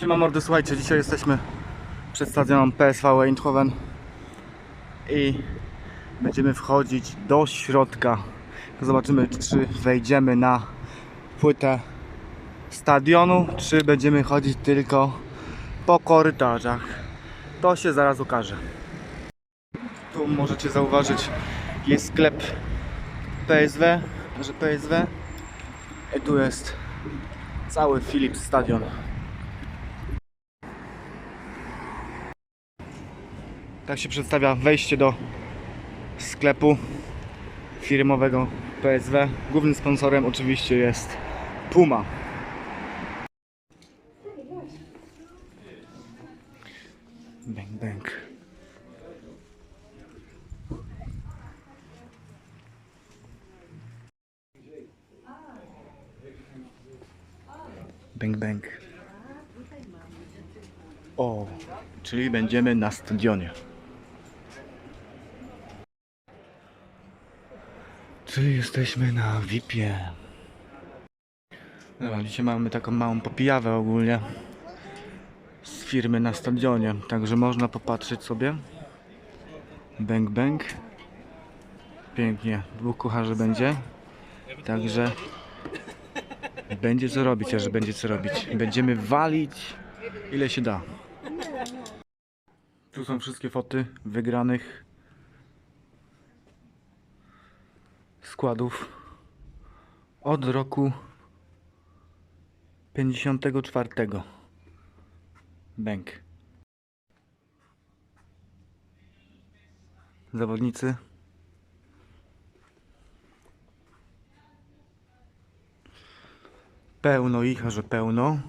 Siema mordy, słuchajcie, dzisiaj jesteśmy przed stadionem PSV Eindhoven i będziemy wchodzić do środka. Zobaczymy, czy wejdziemy na płytę stadionu, czy będziemy chodzić tylko po korytarzach. To się zaraz okaże. Tu możecie zauważyć, jest sklep PSW, że PSW. I tu jest cały Philips Stadion. Tak się przedstawia wejście do sklepu firmowego PSW. Głównym sponsorem oczywiście jest Puma. Bang bang. Bang bang. O, czyli będziemy na stadionie. Czyli jesteśmy na VIP-ie. Dobra, dzisiaj mamy taką małą popijawę ogólnie z firmy na stadionie, także można popatrzeć sobie. Bang bang. Pięknie, dwóch kucharzy będzie. Także będzie co robić, a że będzie co robić. Będziemy walić ile się da. Tu są wszystkie foty wygranych składów od roku 54. Bęk. Zawodnicy. Pełno ich, a że pełno.